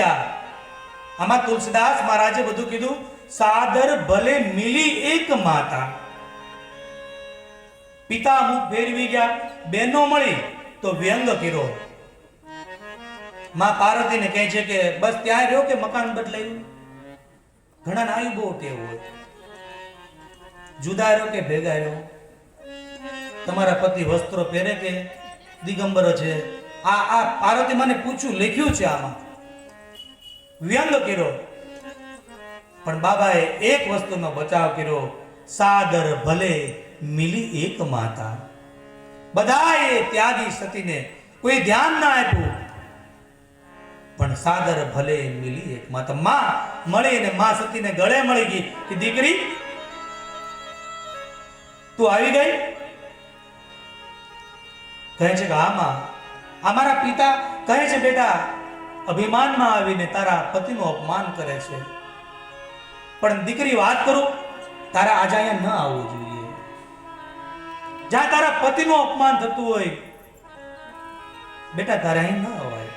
આમાં તુલસીદાસ મહારાજે બધું કીધું સાદર ભલે મિલી એક માતા પિતા અમુક ફેરવી ગયા બહેનો મળી તો વ્યંગ કર્યો માં પાર્વતીને કહે છે કે બસ ત્યાં રહ્યો કે મકાન બદલાયું ઘણા ના આવી બહુ ટેવ હોય જુદા રહ્યો કે ભેગા રહ્યો તમારા પતિ વસ્ત્રો પહેરે કે દિગંબર છે? આ આ પાર્વતી મને પૂછ્યું, લખ્યું છે આમાં। વ્યંગ કર્યો. પણ બાબાએ એક વસ્તુનો બચાવ કર્યો. સાદર ભલે મિલી એક માતા. બધાએ ત્યાગી સતીને કોઈ ધ્યાન ના આપ્યું. પણ સાદર ભલે મિલી એક માતા. માં મળી ને માં સતીને ગળે મળી ગઈ કે દીકરી, તું આવી ગઈ? કહે છે કે, હા, માં. અમારા પિતા. કહે છે, બેટા અભિમાનમાં આવીને તારા પતિનું અપમાન કરે છે. પણ દીકરી વાત કરું, તારા આજે અહીંયા ન આવવું જોઈએ. જ્યાં તારા પતિનું અપમાન થતું હોય, બેટા તારે અહીં ન અવાય.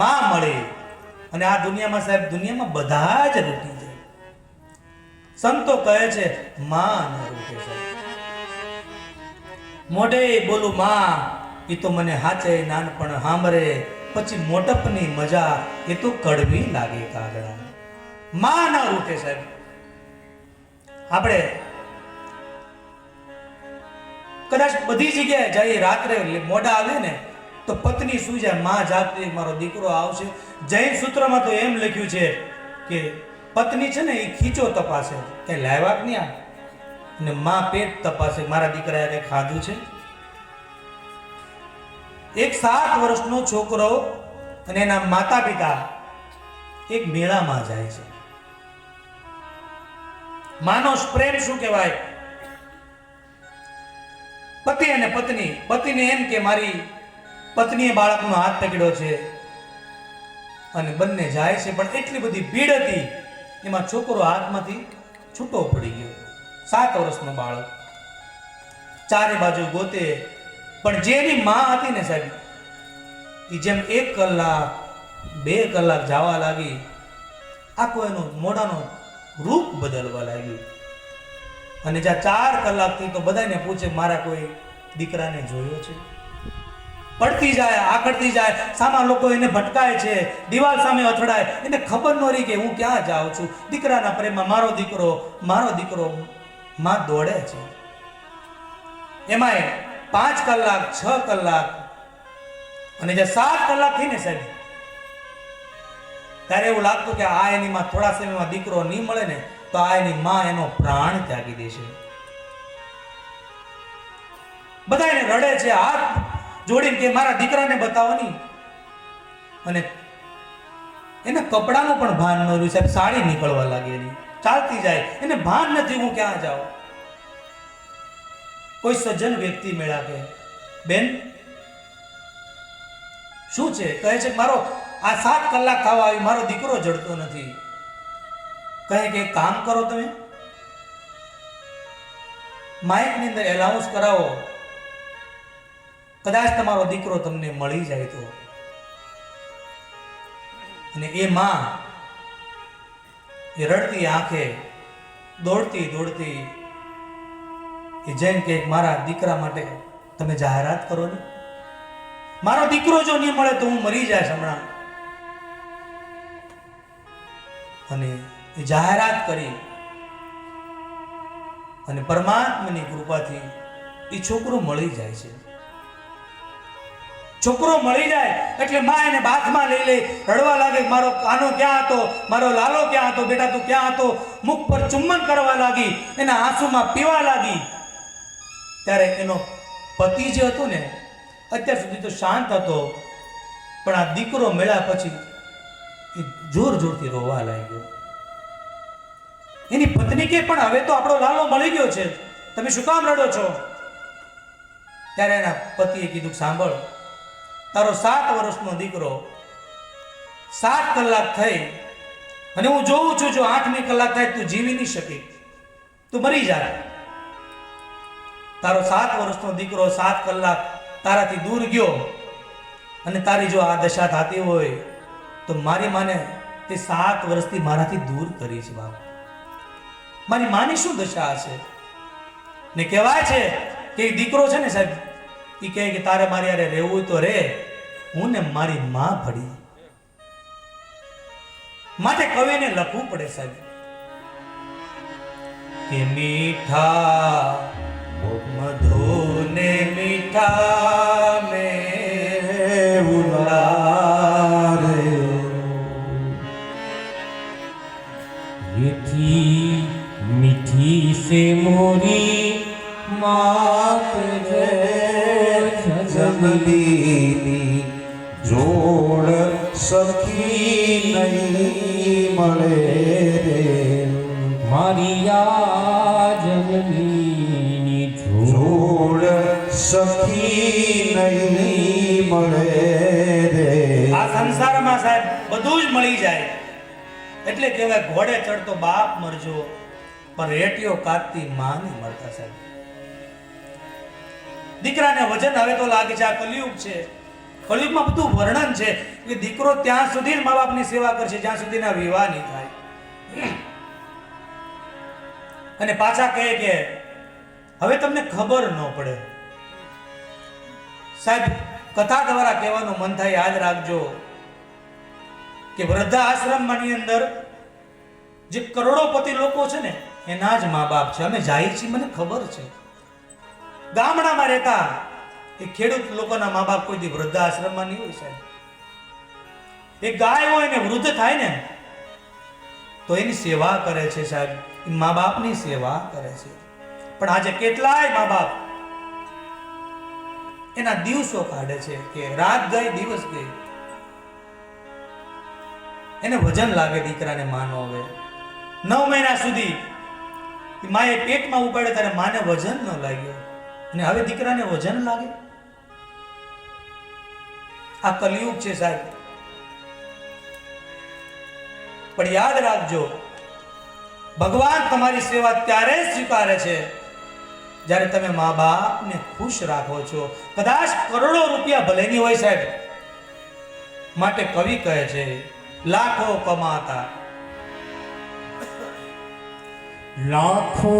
માં મળે અને આ દુનિયામાં સાહેબ, દુનિયામાં બધા જ રૂટી જાય. સંતો કહે છે, માં ન રૂટે મોઢે બોલું, માં એ તો મને હાચે નાનપણ હામરે, પછી મોટપની મજા એ તો કડવી લાગે કાગડા. માં ના રૂટે સાહેબ. આપણે કદાચ બધી જગ્યાએ જઈએ, રાત્રે મોડા આવે ને, તો પત્ની શું જાય, માં જાગતી મારો દીકરો આવશે. જૈન સૂત્રમાં તો એમ લખ્યું છે કે પત્ની છે ને એ ખીચો તપાસે. કે લાવ્યા કે નહીં આ? અને માં, પેટ તપાસે. મારા દીકરાએ કંઈ ખાધું છે? એક સાત વર્ષનો છોકરો અને એના માતા પિતા એક મેળામાં જાય છે. માનો પ્રેમ શું કહેવાય? પતિ અને પત્ની. પતિને એમ કે મારી પત્નીએ બાળકનો હાથ પકડ્યો છે અને બંને જાય છે, પણ એટલી બધી ભીડ હતી, એમાં છોકરો હાથમાંથી છૂટો પડી ગયો. સાત વર્ષનો બાળક. ચારે બાજુ ગોતે પણ જે એની માં હતી ને સાહેબ એ જેમ એક કલાક, બે કલાક જવા લાગી, આખું એનું મોઢાનું રૂપ બદલવા લાગ્યું અને જ્યાં ચાર કલાકથી તો બધાને પૂછે, મારા કોઈ દીકરાને જોયો છે? પડતી જાય, આકડતી જાય, સામા લોકો એને ભટકાય છે, દિવાલ સામે અથડાય. એને ખબર ન રહી કે હું ક્યાં જાઉં છું. દીકરાના પ્રેમમાં મારો દીકરો મારો દીકરો માં દોડે છે. એમાંય પાંચ કલાક, છ કલાક અને જે સાત કલાક થઈ ને સાહેબ, ત્યારે એવું લાગતું કે આ એની માં થોડા સમયમાં દીકરો નહીં મળે ને, તો આ એની માં એનો પ્રાણ ત્યાગી દેશે બધા એને રડે છે, હાથ જોડીને કે મારા દીકરાને બતાવો નહીં. અને એના કપડાનું પણ ભાન ન રહ્યું, સાહેબ, સાડી નીકળવા લાગી એની. ચાલતી જાય. એને ભાન નથી, હું ક્યાં જાઉં? કોઈ સજ્જન વ્યક્તિ મેળા કે બેન, શું છે? કહે છે, મારો આ સાત કલાક થવા આવી, મારો દીકરો જડતો નથી. કહે કે, કામ કરો તમે. માઇકની અંદર એલાઉન્સ કરાવો. કદાચ તમારો દીકરો તમને મળી જાય તો. અને એ માં એ રડતી આંખે દોડતી દોડતી એ જૈન કે મારા દીકરા માટે તમે જાહેરાત કરો ને. મારો દીકરો જો નહીં મળે તો હું મરી જાય હમણાં. અને એ જાહેરાત કરી. અને પરમાત્માની કૃપાથી એ છોકરો મળી જાય છે. છોકરો મળી જાય એટલે માં એને બાથમાં લઈ લે રડવા લાગે, મારો કાનો ક્યાં હતો? મારો લાલો ક્યાં હતો? બેટા તું ક્યાં હતો? મુખ પર ચુંબન કરવા લાગી, એના આંસુમાં પીવા લાગી. ત્યારે એનો પતિ જે હતો ને, અત્યાર સુધી તો શાંત હતો, પણ આ દીકરો મળ્યા પછી એ જોર જોરથી રોવા લાગ્યો. એની પત્ની કે પણ હવે તો આપણો લાલો મળી ગયો છે. તમે શું કામ રડો છો? ત્યારે એના પતિએ કીધું, સાંભળ, તારો સાત વર્ષનો દીકરો સાત કલાક થઈ અને હું જોઉં છું, જો આઠમી કલાક થાય તું જીવી નહીં શકી. તું મરી જા. તારો સાત વર્ષનો દીકરો સાત કલાક તારાથી દૂર ગયો અને તારી જો આ દશા થતી હોય તો મારી માને તે સાત વર્ષથી મારાથી દૂર કરી છે બાપ. મારી માની શું દશા હશે? ને કહેવાય છે કે દીકરો છે ને સાહેબ એ કહે કે તારે મારી યારે રહેવું તો રે, હું ને મારી માં ભળી. માટે કવિને લખવું પડે સાહેબ. કે મીઠા મધુને મીઠા મે ઉલાર્યો. મીઠી મીઠી સે મોરી માત જય જગદીની જોડ સખી નહીં મળે રે. મારી જોડ સખી નહીં મળે રે આ સંસારમાં સાહેબ બધું જ મળી જાય. એટલે કહેવાય ઘોડે ચડતો બાપ મરજો, પણ રેટિયો કાતતી માં નહીં મળતા સાહેબ. દીકરાને વજન હવે તો લાગે છે, આ કલયુગ છે. કલયુગમાં બધું વર્ણન છે કે દીકરો ત્યાં સુધી મા બાપની સેવા કરશે, જ્યાં સુધીના વિવાહ નહીં થાય. અને પાછા કહે કે હવે તમને ખબર ન પડે. સાહેબ, કથા દ્વારા કહેવાનું મન થાય, યાદ રાખજો કે વૃદ્ધા આશ્રમમાંની અંદર જે કરોડોપતિ લોકો છે ને, એના જ મા બાપ છે. અમે જાય છીએ, મને ખબર છે. ગામડામાં રહેતા એ ખેડૂત લોકોના મા બાપ કોઈ વૃદ્ધા આશ્રમમાં નહીં હોય, સાહેબ. એ ગાય હોય ને, વૃદ્ધ થાય ને, તો એની સેવા કરે છે, સાહેબ. મા બાપની સેવા કરે છે. પણ આજે કેટલાય મા બાપ એના દિવસો કાઢે છે કે રાત ગઈ, દિવસ ગઈ. એને વજન લાગે દીકરાને માનો હવે. નવ મહિના સુધી માએ પેટમાં ઉપાડે ત્યારે માને વજન ન લાગ્યો. અને હવે દીકરાને વજન લાગે? આ કલયુગ છે સાહેબ. પણ યાદ રાખજો, ભગવાન તમારી સેવા ત્યારે જ સ્વીકારે છે જ્યારે તમે મા બાપને ખુશ રાખો છો, કદાચ કરોડો રૂપિયા ભલેની હોય સાહેબ. માટે કવિ કહે છે, લાખો કમાતા. લાખો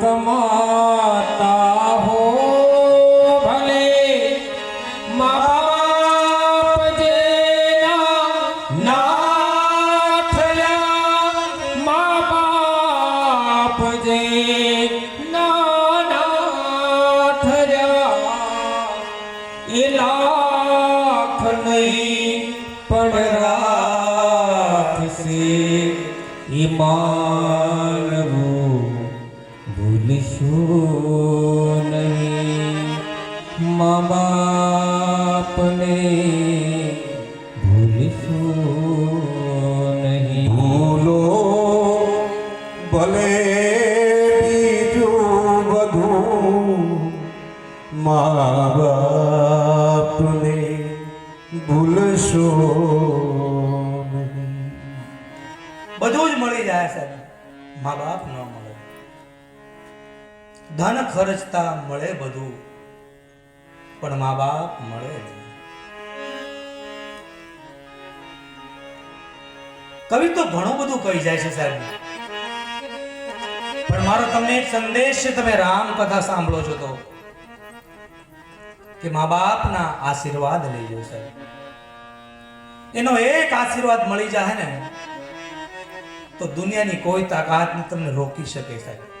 કમાતા નહીં પણ રાખશે એ માનવું ભૂલશો નહીં. મા બધું જ મળી જાય સાહેબ. મા બાપ ન મળે. ધન ખર્ચતા મળે બધું, પણ મા બાપ મળે નહીં. કવિ તો ઘણું બધું કહી જાય છે સાહેબ. પણ મારો તમને એક સંદેશ છે, તમે રામ કથા સાંભળો છો તો, કે મા બાપના આશીર્વાદ લેજો સાહેબ. એનો એક આશીર્વાદ મળી જાય ને તો દુનિયાની કોઈ તાકાત તમને રોકી શકે સાહેબ.